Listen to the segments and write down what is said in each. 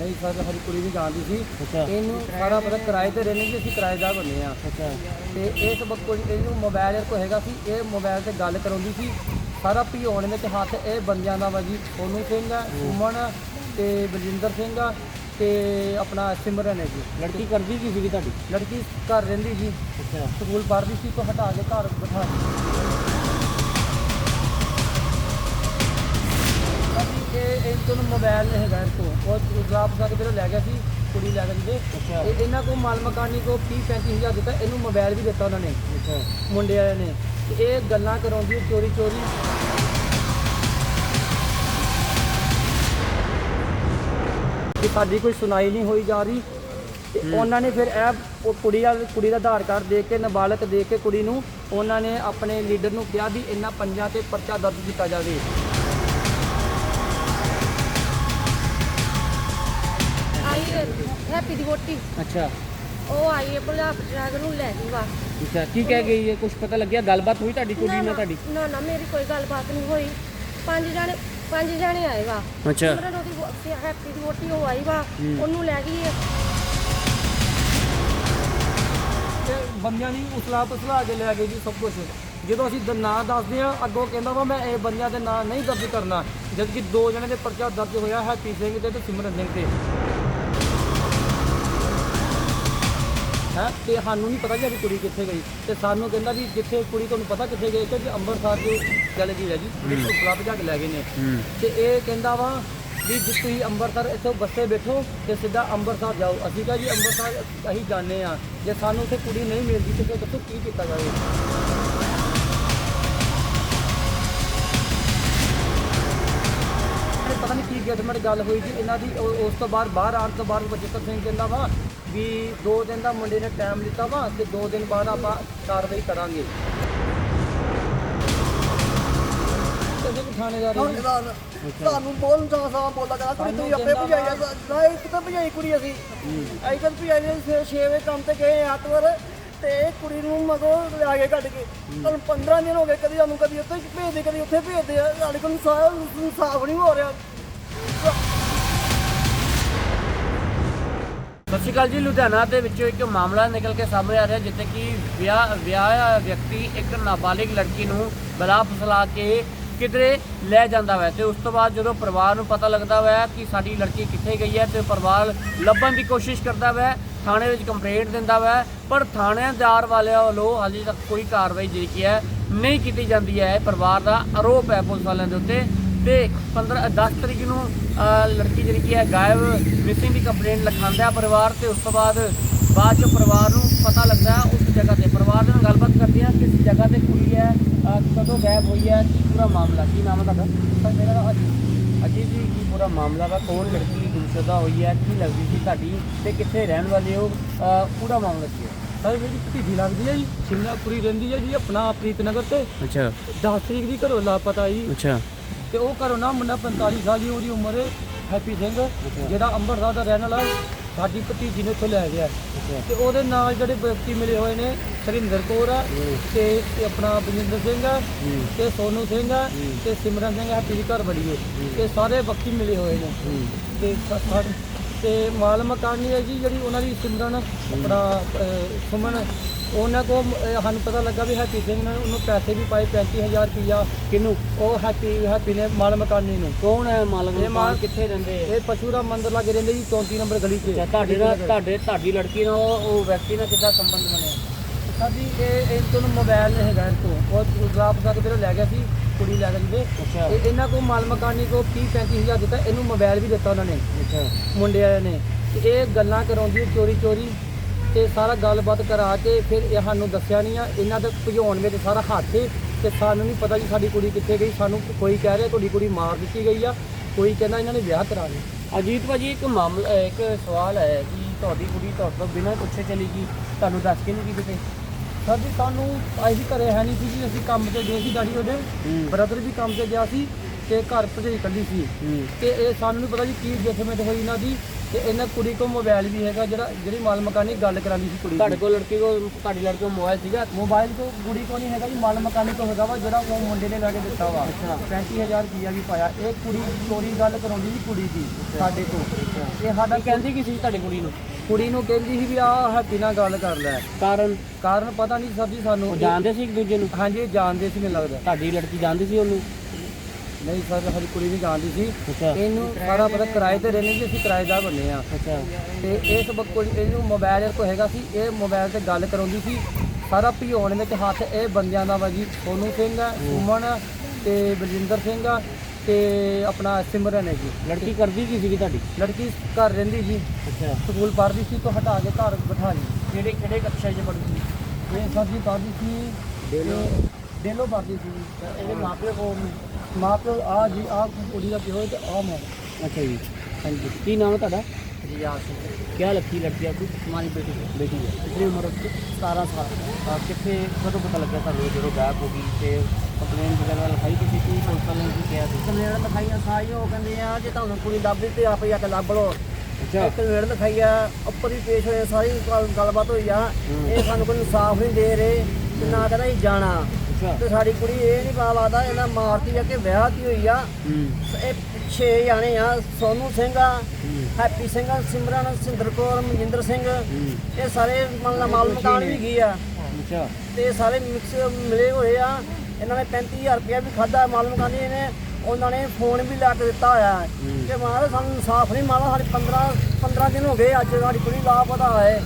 ਨਹੀਂ ਸਰ ਸਾਡੀ ਕੁੜੀ ਨਹੀਂ ਜਾਣਦੀ ਸੀ। ਅੱਛਾ। ਇਹਨੂੰ ਸਾਰਾ ਪਤਾ ਕਿਰਾਏ ਤੇ ਰਹਿੰਦੇ ਜੀ ਅਸੀਂ ਕਿਰਾਏਦਾਰ ਬੰਦੇ ਆ। ਅੱਛਾ। ਤੇ ਇਸ ਵਕਤ ਕੋਈ ਇਹਨੂੰ ਮੋਬਾਈਲ ਇਹ ਕੋ ਹੈਗਾ ਸੀ ਇਹ ਮੋਬਾਈਲ ਤੇ ਗੱਲ ਕਰਾਉਂਦੀ ਸੀ। ਸਾਰਾ ਭਿਉਣ ਵਿੱਚ ਹੱਥ ਇਹ ਬੰਦਿਆਂ ਦਾ ਵਾ ਜੀ ਸੋਨੂ ਸਿੰਘ ਆ ਸੁਮਨ ਤੇ ਬਲਜਿੰਦਰ ਸਿੰਘ ਆ ਤੇ ਆਪਣਾ ਸਿਮਰਨ ਹੈ ਜੀ। ਲੜਕੀ ਕਰਦੀ ਕੀ ਸੀਗੀ ਤੁਹਾਡੀ? ਲੜਕੀ ਘਰ ਰਹਿੰਦੀ ਜੀ। ਅੱਛਾ। ਸਕੂਲ ਪੜ੍ਹਦੀ ਸੀ ਤੋਂ ਹਟਾ ਕੇ ਘਰ ਬਿਠਾ ਅਸੀਂ ਇਹ ਇਹ ਤੋਂ ਮੋਬਾਈਲ ਹੈਗਾ ਇਹ ਤੋਂ ਉਹ ਗੁਲਾਬ ਸਾਹਿਬ ਪਹਿਲਾਂ ਲੈ ਗਿਆ ਸੀ ਕੁੜੀ ਲੈ ਗਈ। ਤੇ ਇਹਨਾਂ ਕੋ ਮਾਲ ਮਕਾਨੀ ਕੋ 30 35000 ਦਿੱਤਾ ਇਹਨੂੰ ਮੋਬਾਈਲ ਵੀ ਦਿੱਤਾ ਉਹਨਾਂ ਨੇ। ਮੁੰਡੇ ਵਾਲਿਆਂ ਨੇ। ਤੇ ਇਹ ਗੱਲਾਂ ਕਰਾਉਂਦੀ ਚੋਰੀ ਚੋਰੀ। ਕਿ ਸਾਡੀ ਕੋਈ ਸੁਣਾਈ ਨਹੀਂ ਹੋਈ ਜਾ ਰਹੀ। ਤੇ ਉਹਨਾਂ ਨੇ ਫਿਰ ਇਹ ਉਹ ਕੁੜੀ ਵਾਲ ਕੁੜੀ ਦਾ ਆਧਾਰ ਕਾਰਡ ਦੇ ਕੇ ਨਾਬਾਲਗ ਦੇ ਕੇ ਕੁੜੀ ਨੂੰ ਉਹਨਾਂ ਨੇ ਆਪਣੇ ਲੀਡਰ ਨੂੰ ਕਿਹਾ ਵੀ ਇਹਨਾਂ ਪੰਜਾਂ ਤੇ ਪਰਚਾ ਦਰਜ ਕੀਤਾ ਜਾਵੇ। ਹੈਪੀ ਦੀ ਵੋਟੀ ਅੱਛਾ। ਉਹ ਆਈ ਹੈ ਭਲਾ ਡਰੈਗ ਨੂੰ ਲੈ ਗਈ ਵਾ ਅੱਛਾ ਕੀ ਕਹਿ ਗਈ ਹੈ? ਕੁਝ ਪਤਾ ਲੱਗਿਆ? ਗੱਲਬਾਤ ਹੋਈ ਤੁਹਾਡੀ ਕੁੜੀ ਨਾਲ ਤੁਹਾਡੀ? ਨਾ ਨਾ ਮੇਰੀ ਕੋਈ ਗੱਲਬਾਤ ਨਹੀਂ ਹੋਈ। ਪੰਜ ਜਾਣੇ ਪੰਜ ਜਾਣੇ ਆਏ ਵਾ। ਅੱਛਾ। ਸਿਮਰਨ ਉਹਦੀ ਵੋ- ਹੈਪੀ ਦੀ ਵੋਟੀ ਉਹ ਆਈ ਵਾ। ਉਹਨੂੰ ਲੈ ਗਈ ਹੈ। ਤੇ ਬੰਦਿਆਂ ਦੀ ਉਸਲਾ ਪਸਲਾ ਕੇ ਲੈ ਗਏ ਜੀ ਸਭ ਕੁਝ ਜਦੋਂ ਅਸੀਂ ਦ- ਨਾਂ ਦੱਸਦੇ ਆ ਅੱਗੋਂ ਕਹਿੰਦਾ ਵਾ ਮੈਂ ਇਹ ਬੰਦਿਆਂ ਦੇ ਨਾਂ ਨਹੀਂ ਦਰਜ ਕਰਨਾ। ਜਦ ਕਿ ਦੋ ਜਣੇ ਦੇ ਪਰਚਾ ਦਰਜ ਹੋਇਆ ਹੈਪੀ ਸਿੰਘ ਤੇ ਤੇ ਸਿਮਰਨ ਸਿੰਘ ਤੇ। ਹੈ ਤੇ ਸਾਨੂੰ ਨਹੀਂ ਪਤਾ ਕਿ ਸਾਡੀ ਕੁੜੀ ਕਿੱਥੇ ਗਈ ਤੇ ਸਾਨੂੰ ਕਹਿੰਦਾ ਵੀ ਜਿੱਥੇ ਕੁੜੀ ਤੁਹਾਨੂੰ ਪਤਾ ਕਿੱਥੇ ਗਈ ਤੇ ਜੀ ਅੰਮ੍ਰਿਤਸਰ ਦੇ ਚੱਲ ਗਈ ਹੈ ਜੀ ਨੂੰ ਕਲੱਬ ਜਾ ਕੇ ਲੈ ਗਏ ਨੇ। ਤੇ ਇਹ ਕਹਿੰਦਾ ਵਾ ਵੀ ਜੇ ਤੁਸੀਂ ਅੰਮ੍ਰਿਤਸਰ ਇੱਥੋਂ ਬੱਸੇ ਬੈਠੋ ਤੇ ਸਿੱਧਾ ਅੰਮ੍ਰਿਤਸਰ ਜਾਓ। ਅਸੀਂ ਕਹਾਂ ਜੀ ਅੰਮ੍ਰਿਤਸਰ ਅਸੀਂ ਜਾਂਦੇ ਆ ਜੇ ਸਾਨੂੰ ਉੱਥੇ ਕੁੜੀ ਨਹੀਂ ਮਿਲਦੀ ਤੇ ਫਿਰ ਦੱਸੋ ਕੀ ਕੀਤਾ ਜਾਵੇ? ਪਤਾ ਨਹੀਂ ਕੀ ਗੱਟਮਟ ਗੱਲ ਹੋਈ ਜੀ। ਇਹਨਾਂ ਦੀ ਉਸ ਤੋਂ ਬਾਅਦ ਬਾਹਰ ਆਉਣ ਤੋਂ ਬਾਅਦ ਬਜਿੱਤਰ ਸਿੰਘ ਕਹਿੰਦਾ ਵਾ ਵੀ ਦੋ ਦਿਨ ਦਾ ਮੁੰਡੇ ਨੇ ਟਾਈਮ ਲਿੱਤਾ ਵਾ ਤੇ ਦੋ ਦਿਨ ਬਾਅਦ ਆਪਾਂ ਕਾਰਵਾਈ ਕਰਾਂਗੇ। ਜੀ। ਤੁਹਾਨੂੰ ਕੁੜੀ ਤੁਸੀਂ ਆਪੇ ਭਜਾਈ ਆ ਨਾ ਇੱਕ ਤਾਂ ਭਜਾਈ ਕੁੜੀ ਅਸੀਂ। ਅਸੀਂ ਤਾਂ ਭਜਾਈ ਨੇ 6 ਵਜੇ ਕੰਮ ਤੇ ਗਏ ਆਤਵਰ ਤੇ ਇਹ ਕੁੜੀ ਨੂੰ ਮਗੋ ਲਿਆ ਕੇ ਕੱਢ ਕੇ। ਤੁਹਾਨੂੰ 15 ਦਿਨ ਹੋ ਗਏ ਕਦੀ ਸਾਨੂੰ ਕਦੀ ਉੱਥੇ ਭੇਜਦੇ ਕਦੀ ਉੱਥੇ ਭੇਜਦੇ ਆ। ਸਾਡੇ ਕੋਲ ਸਾਫ਼ ਨਹੀਂ ਹੋ ਰਿਹਾ। ਸਤਿ ਸ਼੍ਰੀ ਅਕਾਲ ਜੀ। ਲੁਧਿਆਣਾ ਦੇ ਵਿੱਚੋਂ ਇੱਕ ਮਾਮਲਾ ਨਿਕਲ ਕੇ ਸਾਹਮਣੇ ਆ ਰਿਹਾ, ਜਿੱਥੇ ਕਿ ਵਿਆਹ ਵਿਆਹਿਆ ਵਿਅਕਤੀ ਇੱਕ ਨਾਬਾਲਿਗ ਲੜਕੀ ਨੂੰ ਬਲਾ ਫਸਲਾ ਕੇ ਕਿਧਰੇ ਲੈ ਜਾਂਦਾ ਵੈ ਤੇ ਉਸ ਤੋਂ ਬਾਅਦ ਜਦੋਂ ਪਰਿਵਾਰ ਨੂੰ ਪਤਾ ਲੱਗਦਾ ਵੈ ਕਿ ਸਾਡੀ ਲੜਕੀ ਕਿੱਥੇ ਗਈ ਹੈ ਤੇ ਪਰਿਵਾਰ ਲੱਭਣ ਦੀ ਕੋਸ਼ਿਸ਼ ਕਰਦਾ ਵੈ ਥਾਣੇ ਵਿੱਚ ਕੰਪਲੇਂਟ ਦਿੰਦਾ ਵੈ ਪਰ ਥਾਣੇਦਾਰ ਵਾਲਿਆਂ ਵੱਲੋਂ ਹਾਲੇ ਤੱਕ ਕੋਈ ਕਾਰਵਾਈ ਜਿਹੜੀ ਕੀ ਹੈ ਨਹੀਂ ਕੀਤੀ ਜਾਂਦੀ ਹੈ। ਪਰਿਵਾਰ ਦਾ ਆਰੋਪ ਹੈ ਪੁਲਿਸ ਵਾਲਿਆਂ ਦੇ ਉੱਤੇ। ਤੇ 15 10 ਤਰੀਕ ਨੂੰ ਲੜਕੀ ਜਿਹੜੀ ਕੀ ਹੈ ਗਾਇਬ ਮਿਸਿੰਗ ਦੀ ਕੰਪਲੇਂਟ ਲਿਖਾਉਂਦਾ ਹੈ ਪਰਿਵਾਰ ਤੇ ਉਸ ਤੋਂ ਬਾਅਦ ਬਾਅਦ ਚ ਪਰਿਵਾਰ ਨੂੰ ਪਤਾ ਲੱਗਦਾ ਹੈ ਉਸ ਜਗ੍ਹਾ ਤੇ। ਪਰਿਵਾਰ ਦੇ ਨਾਲ ਗੱਲਬਾਤ ਕਰਦੇ ਆ ਕਿਸ ਜਗ੍ਹਾ ਤੇ ਕੁੜੀ ਹੈ ਕਦੋਂ ਗਾਇਬ ਹੋਈ ਹੈ ਕੀ ਪੂਰਾ ਮਾਮਲਾ ਕੀ ਨਾਮ ਹੈ ਤੁਹਾਡਾ? ਸਰ ਮੇਰਾ ਨਾਮ ਅਜੀਤ ਅਜੀਤ ਜੀ ਕੀ ਪੂਰਾ ਮਾਮਲਾ ਵਾ? ਕੌਣ ਲੜਕੀ ਗੁੰਮਸ਼ੁਦਾ ਹੋਈ ਹੈ ਕੀ ਲੱਗਦੀ ਸੀ ਤੁਹਾਡੀ ਤੇ ਕਿੱਥੇ ਰਹਿਣ ਵਾਲੇ ਹੋ? ਪੂਰਾ ਮਾਮਲਾ ਕੀ ਹੈ? ਸਰ ਮੇਰੀ ਭਤੀਜੀ ਲੱਗਦੀ ਹੈ ਜੀ ਸ਼ਿਮਲਾਪੁਰੀ ਰਹਿੰਦੀ ਹੈ ਜੀ ਆਪਣਾ ਪ੍ਰੀਤਨਗਰ ਤੇ। ਅੱਛਾ। 10 ਤਰੀਕ ਦੀ ਘਰੋਂ ਲਾਪਤਾ ਜੀ। ਅੱਛਾ। ਤੇ ਉਹ ਘਰੋਂ ਨਾ ਮੁੰਡਾ 45 ਸਾਲ ਦੀ ਉਹਦੀ ਉਮਰ ਹੈ ਹੈਪੀ ਸਿੰਘ ਜਿਹੜਾ ਅੰਮ੍ਰਿਤਸਰ ਦਾ ਰਹਿਣ ਵਾਲਾ ਸਾਡੀ ਭਤੀਜੀ ਨੂੰ ਇੱਥੋਂ ਲੈ ਗਿਆ ਤੇ ਉਹਦੇ ਨਾਲ ਜਿਹੜੇ ਵਿਅਕਤੀ ਮਿਲੇ ਹੋਏ ਨੇ ਸਰਿੰਦਰ ਕੌਰ ਆ ਤੇ ਤੇ ਆਪਣਾ ਬਜਿੰਦਰ ਸਿੰਘ ਆ ਤੇ ਸੋਨੂ ਸਿੰਘ ਆ ਤੇ ਸਿਮਰਨ ਸਿੰਘ ਹੈਪੀ ਦੀ ਘਰ ਬੜੀ ਹੈ। ਤੇ ਸਾਰੇ ਵਿਅਕਤੀ ਮਿਲੇ ਹੋਏ ਨੇ। ਤੇ ਸ- ਸਾ- ਤੇ ਮਾਲ ਮਕਾਨੀ ਹੈ ਜੀ ਜਿਹੜੀ ਉਹਨਾਂ ਦੀ ਸਿਮਰਨ ਆਪਣਾ ਅਹ, ਸੁਮਨ ਉਹਨਾਂ ਕੋ ਸਾਨੂੰ ਪਤਾ ਲੱਗਾ ਵੀ ਹੈਪੀ ਸਿੰਘ ਨੇ ਉਹਨੂੰ ਪੈਸੇ ਵੀ ਪਾਏ 35000 ਰੁਪਇਆ ਕਿਹਨੂੰ ਉਹ ਹੈਪੀ ਹੈਪੀ ਨੇ ਮਾਲ ਮਕਾਨੀ ਨੂੰ। ਕੌਣ ਹੈ ਮਾਲਕ ਇਹ ਮਾਲ- ਕਿੱਥੇ ਰਹਿੰਦੇ ਆ? ਇਹ ਪਸ਼ੂ ਦਾ ਮੰਦਰ ਲਾਗੇ ਰਹਿੰਦੇ ਜੀ 34 ਨੰਬਰ ਗਲੀ 'ਚ। ਤੁਹਾਡੇ ਨਾਲ ਤੁਹਾਡੇ ਤੁਹਾਡੀ ਲੜਕੀ ਨਾਲ ਉਹ ਵਿਅਕਤੀ ਨਾਲ ਕਿੱਦਾਂ ਸੰਬੰਧ ਬਣਿਆ? ਸਾਡੀ ਇਹ ਇਹ ਤੋਂ ਮੋਬਾਈਲ ਹੈਗਾ ਇਹ ਤੋਂ ਉਹ ਗੁਲਾਬ ਸਾਹਿਬ ਪਹਿਲਾਂ ਲੈ ਗਿਆ ਸੀ ਕੁੜੀ ਲੈ ਗਈ ਅੱਛਾ। ਇਹ ਇਹਨਾਂ ਕੋ ਮਾਲ ਮਕਾਨੀ ਕੋ 30 35000 ਦਿੱਤਾ ਇਹਨੂੰ ਮੋਬਾਈਲ ਵੀ ਦਿੱਤਾ ਉਹਨਾਂ ਨੇ। ਅੱਛਾ। ਮੁੰਡੇ ਵਾਲਿਆਂ ਨੇ। ਇਹ ਗੱਲਾਂ ਕਰਾਉਂਦੀ ਚੋਰੀ ਚੋਰੀ ਤੇ ਸਾਰਾ ਗੱਲਬਾਤ ਕਰਾ ਕੇ ਫਿਰ ਇਹ ਸਾਨੂੰ ਦੱਸਿਆ ਨਹੀਂ ਆ। ਇਹਨਾਂ ਦੇ ਭਜਾਉਣ ਵਿੱਚ ਸਾਰਾ ਹੱਥ ਹੈ ਤੇ ਸਾਨੂੰ ਨਹੀਂ ਪਤਾ ਜੀ ਸਾਡੀ ਕੁੜੀ ਕਿੱਥੇ ਗਈ। ਸਾਨੂੰ ਕੋਈ ਕਹਿ ਰਿਹਾ ਤੁਹਾਡੀ ਕੁੜੀ ਮਾਰ ਦਿੱਤੀ ਗਈ ਆ। ਕੋਈ ਕਹਿੰਦਾ ਇਹਨਾਂ ਨੇ ਵਿਆਹ ਕਰਾ ਲਿਆ। ਅਜੀਤ ਭਾਜੀ ਇੱਕ ਮਾਮਲਾ ਇੱਕ ਸਵਾਲ ਹੈ ਕਿ ਤੁਹਾਡੀ ਕੁੜੀ ਤੁਹਾਡੇ ਤੋਂ ਬਿਨਾਂ ਪੁੱਛੇ ਚਲੀ ਗਈ। ਤੁਹਾਨੂੰ ਦੱਸ ਕੇ ਨਹੀਂ ਗਈ ਕਿਤੇ? ਸਰ ਜੀ ਸਾਨੂੰ ਅਸੀਂ ਘਰੇ ਹੈ ਨਹੀਂ ਸੀ ਜੀ। ਅਸੀਂ ਕੰਮ ਤੇ ਗਏ ਸੀ ਡੈਡੀ ਉਹਦੇ। ਬ੍ਰਦਰ ਵੀ ਕੰਮ ਤੇ ਗਿਆ ਸੀ ਤੇ ਘਰ ਭਜਾਈ ਕੱਢੀ ਸੀ। ਤੇ ਇਹ ਸਾਨੂੰ ਨਹੀਂ ਪਤਾ ਜੀ ਕੀ ਜਥੇਮੈਂਟ ਹੋਈ ਇਹਨਾਂ ਦੀ। ਤੇ ਇਹਨਾਂ ਕੁੜੀ ਕੋਲ ਮੋਬਾਈਲ ਵੀ ਹੈਗਾ ਜਿਹੜਾ ਜਿਹੜੀ ਮਾਲ ਮਕਾਨੀ ਗੱਲ ਕਰਾਂਦੀ ਸੀ ਕੁੜੀ ਤੁਹਾਡੇ ਕੋਲ ਲੜਕੀ ਕੋਲ ਤੁਹਾਡੀ ਲੜਕੀ ਕੋਲ ਮੋਬਾਈਲ ਸੀਗਾ? ਮੋਬਾਈਲ ਤੋਂ ਕੁੜੀ ਕੋ ਨਹੀਂ ਹੈਗਾ ਜੀ ਮਾਲ ਮਕਾਨੀ ਤੋਂ ਹੈਗਾ ਵਾ ਜਿਹੜਾ ਉਹ ਮੁੰਡੇ ਨੇ ਲੈ ਕੇ ਦਿੱਤਾ ਵਾ। 35000 ਰੁਪਇਆ ਵੀ ਪਾਇਆ। ਇਹ ਕੁੜੀ ਚੋਰੀ ਗੱਲ ਕਰਾਉਂਦੀ ਸੀ ਕੁੜੀ ਦੀ ਸਾਡੇ ਤੋਂ ਇਹ ਸਾਡਾ ਕਹਿੰਦੀ ਕੀ ਸੀ ਤੁਹਾਡੀ ਕੁੜੀ ਨੂੰ? ਕੁੜੀ ਨੂੰ ਕਹਿੰਦੀ ਸੀ ਵੀ ਆ ਹੈਪੀ ਨਾਲ ਗੱਲ ਕਰ ਲੈ। ਕਾਰਨ? ਕਾਰਨ ਪਤਾ ਨਹੀਂ ਸਰ ਜੀ ਸਾਨੂੰ। ਜਾਣਦੇ ਸੀ ਇੱਕ ਦੂਜੇ ਨੂੰ? ਹਾਂਜੀ ਜਾਣਦੇ ਸੀ ਮੈਨੂੰ ਲੱਗਦਾ। ਤੁਹਾਡੀ ਲੜਕੀ ਜਾਣਦੀ ਸੀ ਉਹਨੂੰ? ਨਹੀਂ ਸਰ ਸਾਡੀ ਕੁੜੀ ਨਹੀਂ ਜਾਣਦੀ ਸੀ। ਅੱਛਾ। ਇਹਨੂੰ ਸਾਰਾ ਪਤਾ ਕਿਰਾਏ ਤੇ ਰਹਿੰਦੇ ਸੀ ਅਸੀਂ ਕਿਰਾਏਦਾਰ ਬੰਨੇ ਆ। ਅੱਛਾ। ਤੇ ਇਸ ਬੱਕੋ ਇਹਨੂੰ ਮੋਬਾਈਲ ਕੋ ਹੈਗਾ ਸੀ ਇਹ ਮੋਬਾਈਲ ਤੇ ਗੱਲ ਕਰਾਉਂਦੀ ਸੀ। ਸਾਰਾ ਭਿਉਣ ਵਿੱਚ ਹੱਥ ਇਹ ਬੰਦਿਆਂ ਦਾ ਵਾ ਜੀ ਸੋਨੂ ਸਿੰਘ ਆ, ਸੁਮਨ ਤੇ ਬਲਜਿੰਦਰ ਸਿੰਘ ਆ ਤੇ ਆਪਣਾ ਸਿਮਰਨ ਹੈ ਜੀ। ਲੜਕੀ ਕਰਦੀ ਕੀ ਸੀਗੀ ਤੁਹਾਡੀ? ਲੜਕੀ ਘਰ ਰਹਿੰਦੀ ਜੀ। ਅੱਛਾ। ਸਕੂਲ ਪੜ੍ਹਦੀ ਸੀ ਤੋਂ ਹਟਾ ਕੇ ਘਰ ਬਿਠਾ ਲਈ। ਕਿਹੜੇ ਕਿਹੜੇ ਕਕਸ਼ਾ 'ਚ ਪੜ੍ਹਦੀ ਸੀ? ਇਹ ਸਰ ਜੀ ਪੜ੍ਹਦੀ ਸੀ ਡੇਲੋ। ਡੇਲੋ ਪੜ੍ਹਦੀ ਸੀ। ਇਹਦੇ ਮਾਪੇ ਕੋਲ ਮਾਂ ਪਿਓ ਆ ਜੀ ਆ ਕੁੜੀ ਦਾ ਪਿਓ ਤੇ ਆ ਮੈਂ ਅੱਛਾ ਜੀ ਹਾਂਜੀ ਕੀ ਨਾਮ ਹੈ ਤੁਹਾਡਾ ਜੀ ਆ ਸੀ क्या लगती है लड़की आपको हमारी बेटी को बेटी है कितनी उम्र उसकी सतारह साल आ, कितने कदों पता लग गया था जो गायब होगी ਤੇ ਕੰਪਲੇਨ ਵਗੈਰਾ ਲਿਖਾਈ ਕਿਸੇ ਕੀ ਪੁਲਿਸ ਵਾਲਿਆਂ ਨੇ ਕੀ ਕਿਹਾ ਸੀ ਕੰਪਲੇਂਟ ਲਿਖਾਈਆਂ ਸਾਰੀਆਂ ਉਹ ਕਹਿੰਦੇ ਆ ਜੇ ਤੁਹਾਨੂੰ ਕੁੜੀ ਲੱਭਦੀ ਤੇ ਆਪੇ ਜਾ ਕੇ ਲੱਭ ਲਓ ਅੱਛਾ ਇੱਕ ਕੰਪਲੇਂਟ ਲਿਖਾਈ ਆ ਉੱਪਰ ਹੀ ਪੇਸ਼ ਹੋਏ ਸਾਰੀ ਗੱਲ- ਗੱਲਬਾਤ ਹੋਈ ਆ ਇਹ ਸਾਨੂੰ ਕੋਈ ਇਨਸਾਫ ਨਹੀਂ ਦੇ ਰਹੇ ਤੇ ਨਾ ਕਹਿੰਦਾ ਅਸੀਂ ਜਾਣਾ ਅੱਛਾ। ਤੇ ਸਾਡੀ ਕੁੜੀ ਇਹ ਨਹੀਂ ਪਤਾ ਲੱਗਦਾ ਇਹਨਾਂ ਮਾਰਤੀ ਆ ਕਿ ਵਿਆਹਤੀ ਹੋਈ ਆ। ਇਹ ਛੇ ਜਾਣੇ ਆ ਸੋਨੂ ਸਿੰਘ ਆ ਹੈਪੀ ਸਿੰਘ ਆ, ਸਿਮਰਨ ਸਿੰਦਰ ਕੌਰ ਮਨਜਿੰਦਰ ਸਿੰਘ। ਇਹ ਸਾਰੇ ਮੰਨ ਮਾਲ ਮਕਾਨ ਵੀ ਗਈ ਆ। ਅੱਛਾ। ਤੇ ਸਾਰੇ ਮਿਕਸ ਮਿਲੇ ਹੋਏ ਆ। ਇਹਨਾਂ ਨੇ 35000 ਰੁਪਇਆ ਵੀ ਖਾਦਾ ਮਾਲ ਮਕਾਨੀ ਨੇ ਉਹਨਾਂ ਨੇ ਫੋਨ ਵੀ ਲਾ ਕੇ ਦਿੱਤਾ ਹੋਇਆ। ਹੈ। ਕਿ ਮਹਾਰਾਜ ਸਾਨੂੰ ਇਨਸਾਫ ਨਹੀਂ ਮਾਰਾ ਸਾਡੇ 15 15 ਦਿਨ ਹੋ ਗਏ ਅੱਜ ਸਾਡੀ ਕੁੜੀ ਲਾਪਤਾ ਹੈ।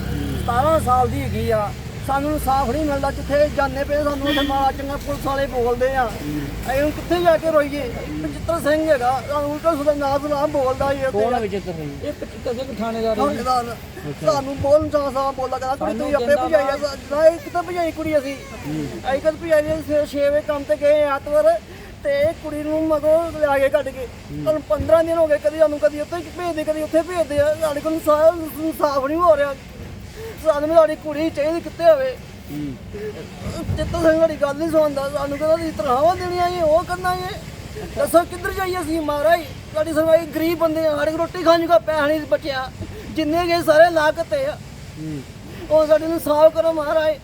17 ਸਾਲ ਦੀ ਹੈਗੀ ਆ। ਸਾਨੂੰ ਇਨਸਾਫ ਨਹੀਂ ਮਿਲਦਾ ਜਿੱਥੇ ਜਾਂਦੇ ਪਏ ਸਾਨੂੰ ਉੱਥੇ ਮਾਰਾ ਚੰਗਾ ਪੁਲਿਸ ਵਾਲੇ ਬੋਲਦੇ ਆ। ਅਸੀਂ ਹੁਣ ਕਿੱਥੇ ਜਾ ਕੇ ਰੋਈਏ? ਬਚਿੱਤਰ ਸਿੰਘ ਹੈਗਾ ਸਾਨੂੰ ਉਲਟਾ ਸੁਦਾ ਨਾਮ ਨਾਮ ਬੋਲਦਾ ਹੀ ਉੱਥੇ। ਕਰ ਰਹੀ ਇਹ ਕਿਸੇ ਕੋ ਥਾਣੇਦਾਰ ਹੈ ਜੀ। ਠਾਣੇਦਾਰ ਸਾਨੂੰ ਬੋਲਣ ਚਾਹ ਸਾ ਬੋਲਾ ਕਹਿੰਦਾ ਕੁੜੀ ਤੁਸੀਂ ਆਪੇ ਭਜਾਈ ਆ ਨਾ ਇਹ ਕਿੱਥੇ ਭਜਾਈ ਕੁੜੀ ਅਸੀਂ? ਅਸੀਂ ਕਦ ਭਜਾਈ ਆ, ਸਵੇਰੇ 6 ਵਜੇ ਕੰਮ ਤੇ ਗਏ ਐਤਵਾਰ ਤੇ ਇਹ ਕੁੜੀ ਨੂੰ ਮਗੋਂ ਲਿਆ ਕੇ ਕੱਢ ਕੇ ਤੁਹਾਨੂੰ 15 ਦਿਨ ਹੋ ਗਏ ਕਦੀ ਸਾਨੂੰ ਕਦੀ ਉੱਥੇ ਭੇਜਦੇ ਕਦੀ ਉੱਥੇ ਭੇਜਦੇ ਆ ਸਾਡੇ ਕੋਲ ਇਨਸਾਫ ਇਨਸਾਫ ਨਹੀਂ ਹੋ ਰਿਹਾ। ਸਾਨੂੰ ਸਾਡੀ ਕੁੜੀ ਚਾਹੀਦੀ ਕਿੱਥੇ ਹੋਵੇ। ਚਿੱਤੋ ਸਿੰਘ ਸਾਡੀ ਗੱਲ ਨਹੀਂ ਸੁਣਦਾ ਸਾਨੂੰ ਕਹਿੰਦਾ ਤੁਸੀਂ ਤਨਖਾਹਾਂ ਦੇਣੀਆਂ ਇਹ ਉਹ ਕਰਨਾ ਇਹ ਦੱਸੋ ਕਿੱਧਰ ਜਾਈਏ ਅਸੀਂ ਮਹਾਰਾਜ? ਸਾਡੀ ਸਰਵਾਈ ਗਰੀਬ ਬੰਦੇ ਆ ਸਾਡੇ ਕੋਲ ਰੋਟੀ ਖਾਣ ਕਾ ਪੈਸਾ ਨਹੀਂ ਬਚਿਆ। ਜਿੰਨੇ ਗਏ ਸਾਰੇ ਲਾਕਤੇ ਆ। ਉਹ ਸਾਡੇ ਨੂੰ ਸਾਫ਼ ਕਰੋ ਮਹਾਰਾਜ।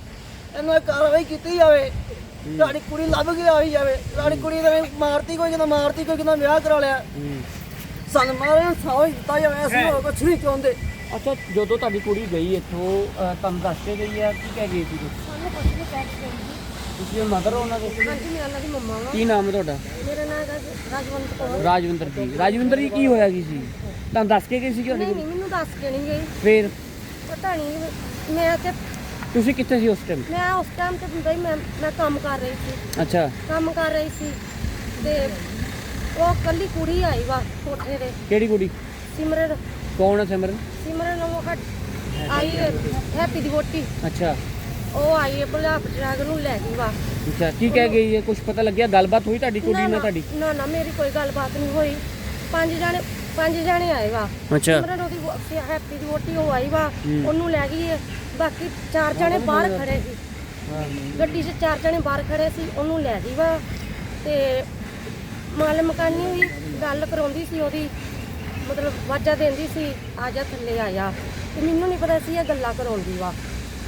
ਇਹਨਾਂ ਕਾਰਵਾਈ ਕੀਤੀ ਜਾਵੇ। ਸਾਡੀ ਕੁੜੀ ਲੱਭ ਕੇ ਆਈ ਜਾਵੇ। ਸਾਡੀ ਕੁੜੀ ਦੇ ਮਾਰਤੀ ਕੋਈ ਕਹਿੰਦਾ ਮਾਰਤੀ ਕੋਈ ਕਹਿੰਦਾ ਵਿਆਹ ਕਰਾ ਲਿਆ। ਸਾਨੂੰ ਮਹਾਰਾਜ ਸਾਫ਼ ਦਿੱਤਾ ਜਾਵੇ ਅਸੀਂ ਹੋਰ ਕੁਛ ਨਹੀਂ ਚਾਹੁੰਦੇ। ਅੱਛਾ ਜਦੋਂ ਤੁਹਾਡੀ ਕੁੜੀ ਗਈ ਇੱਥੋਂ ਅ, ਤੁਹਾਨੂੰ ਦੱਸ ਕੇ ਗਈ ਹੈ ਕੀ ਕਹਿ ਗਈ ਸੀ? ਸਾਨੂੰ ਕੁਝ ਨਹੀਂ ਕਹਿ ਕੇ ਗਈ ਤੁਸੀਂ ਮਦਰ ਹੋ ਉਹਨਾਂ ਦੇ? ਹਾਂਜੀ ਮੈਂ ਉਹਨਾਂ ਦੀ ਮੰਮਾ ਵਾਂ। ਕੀ ਨਾਮ ਹੈ ਤੁਹਾਡਾ? ਮੇਰਾ ਨਾਮ ਰਾਜ- ਰਾਜਵੰਤ ਕੌਰ। ਰਾਜਵਿੰਦਰ ਜੀ। ਰਾਜਵਿੰਦਰ ਜੀ ਕੀ ਹੋਇਆ ਕੀ ਸੀ? ਤੁਹਾਨੂੰ ਦੱਸ ਕੇ ਗਈ ਸੀ ਕਿ ਨਹੀਂ ਨਹੀਂ ਮੈਨੂੰ ਦੱਸ ਕੇ ਨਹੀਂ ਗਈ ਫਿਰ? ਪਤਾ ਨਹੀਂ ਮੈਂ ਤੇ ਤੁਸੀਂ ਕਿੱਥੇ ਸੀ ਉਸ ਟਾਈਮ ਮੈਂ ਉਸ ਟਾਈਮ ਤੇ ਬਈ ਮੈਂ ਮੈਂ ਕੰਮ ਕਰ ਰਹੀ ਸੀ। ਅੱਛਾ। ਕੰਮ ਕਰ ਰਹੀ ਸੀ। ਤੇ ਉਹ ਕੱਲੀ ਕੁੜੀ ਆਈ ਵਾ ਕੋਠੇ ਦੇ ਕਿਹੜੀ ਕੁੜੀ? ਸਿਮਰਨ। ਕੌਣ ਹੈ ਸਿਮਰਨ? ਸਿਮਰਨ ਉਹ ਹਟ- ਆਈ ਹੈਪੀ ਦੀ ਵੋਟੀ ਅੱਛਾ। ਉਹ ਆਈ ਹੈ ਬਲਾਪ ਡਰਾਗ ਨੂੰ ਲੈ ਗਈ ਵਾ ਅੱਛਾ ਕੀ ਕਹਿ ਗਈ ਹੈ? ਕੁਝ ਪਤਾ ਲੱਗਿਆ? ਗੱਲਬਾਤ ਹੋਈ ਤੁਹਾਡੀ ਕੁੜੀ ਨਾਲ ਤੁਹਾਡੀ? ਨਾ ਨਾ ਮੇਰੀ ਕੋਈ ਗੱਲਬਾਤ ਨਹੀਂ ਹੋਈ। ਪੰਜ ਜਾਣੇ ਪੰਜ ਜਾਣੇ ਆਏ ਵਾ। ਅੱਛਾ। ਸਿਮਰਨ ਉਹਦੀ ਹੈਪੀ ਦੀ ਵੋਟੀ ਉਹ ਆਈ ਵਾ। ਉਹਨੂੰ ਲੈ ਗਈ ਹੈ। ਬਾਕੀ ਚਾਰ ਜਣੇ ਬਾਹਰ ਖੜੇ ਸੀ। ਗੱਡੀ 'ਚ ਚਾਰ ਜਣੇ ਬਾਹਰ ਖੜੇ ਸੀ ਉਹਨੂੰ ਲੈ ਗਈ ਵਾ। ਤੇ ਮਾਲ ਮਕਾਨੀ ਵੀ ਗੱਲ ਕਰਾਉਂਦੀ ਸੀ ਉਹਦੀ। ਮਤਲਬ ਵਾਜਾ ਦਿੰਦੀ ਸੀ ਆ ਜਾ ਥੱਲੇ ਆ ਜਾ। ਤੇ ਮੈਨੂੰ ਨਹੀਂ ਪਤਾ ਸੀ ਇਹ ਗੱਲਾਂ ਕਰਾਉਂਦੀ ਵਾ।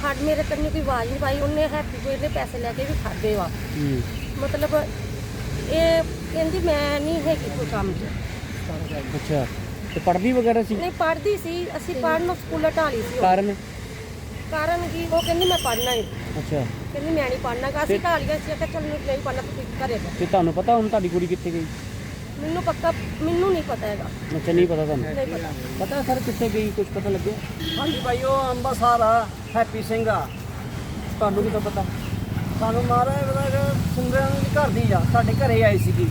ਹੱਡ ਮੇਰੇ ਕੰਨੀ ਕੋਈ ਆਵਾਜ਼ ਨਹੀਂ ਪਾਈ ਉਹਨੇ ਹੈਪੀ ਕੋਈ ਦੇ ਪੈਸੇ ਲੈ ਕੇ ਵੀ ਖਾਦੇ ਵਾ। ਮਤਲਬ ਇਹ ਕਹਿੰਦੀ ਮੈਂ ਨਹੀਂ ਹੈਗੀ ਕੋਈ ਕੰਮ 'ਚ। ਅੱਛਾ। ਤੇ ਪੜ੍ਹਦੀ ਵਗੈਰਾ ਸੀ? ਨਹੀਂ ਪੜ੍ਹਦੀ ਸੀ। ਅਸੀਂ ਪੜ੍ਹਨ ਨੂੰ ਸਕੂਲ ਢਾਲੀ ਸੀ। ਕਾਰਨ? ਕਾਰਨ ਕੀ? ਉਹ ਕਹਿੰਦੀ ਮੈਂ ਪੜ੍ਹਨਾ ਨਹੀਂ ਅੱਛਾ। ਕਹਿੰਦੀ ਮੈਂ ਨਹੀਂ ਪੜ੍ਹਨਾ ਅਸੀਂ ਢਾਲੀਆਂ ਸੀ। ਕਿ ਚੱਲ ਨਹੀਂ ਪੜ੍ਹਨਾ ਤੁਸੀਂ ਘਰੇ ਤੇ ਤੁਹਾਨੂੰ ਪਤਾ ਹੁਣ ਤੁਹਾਡੀ ਕੁੜੀ ਕਿੱਥੇ ਗਈ? ਮੈਨੂੰ ਪੱਕਾ ਮੈਨੂੰ ਨਹੀਂ ਪਤਾ ਹੈਗਾ। ਅੱਛਾ ਨਹੀਂ ਪਤਾ ਤੁਹਾਨੂੰ? ਨਹੀਂ ਪਤਾ। ਪਤਾ ਸਰ ਕਿੱਥੇ ਗਈ ਕੁਝ ਪਤਾ ਲੱਗਿਆ? ਹਾਂਜੀ ਭਾਈ ਉਹ ਅੰਬਰਸਰ ਆ ਹੈਪੀ ਸਿੰਘ ਆ। ਤੁਹਾਨੂੰ ਕਿੱਦਾਂ ਪਤਾ? ਸਾਨੂੰ ਮਹਾਰਾਜ ਮਤਲਬ ਸੁੰਦਰਾਂ ਦੀ ਘਰ ਦੀ ਆ ਸਾਡੇ ਘਰੇ ਆਈ ਸੀਗੀ।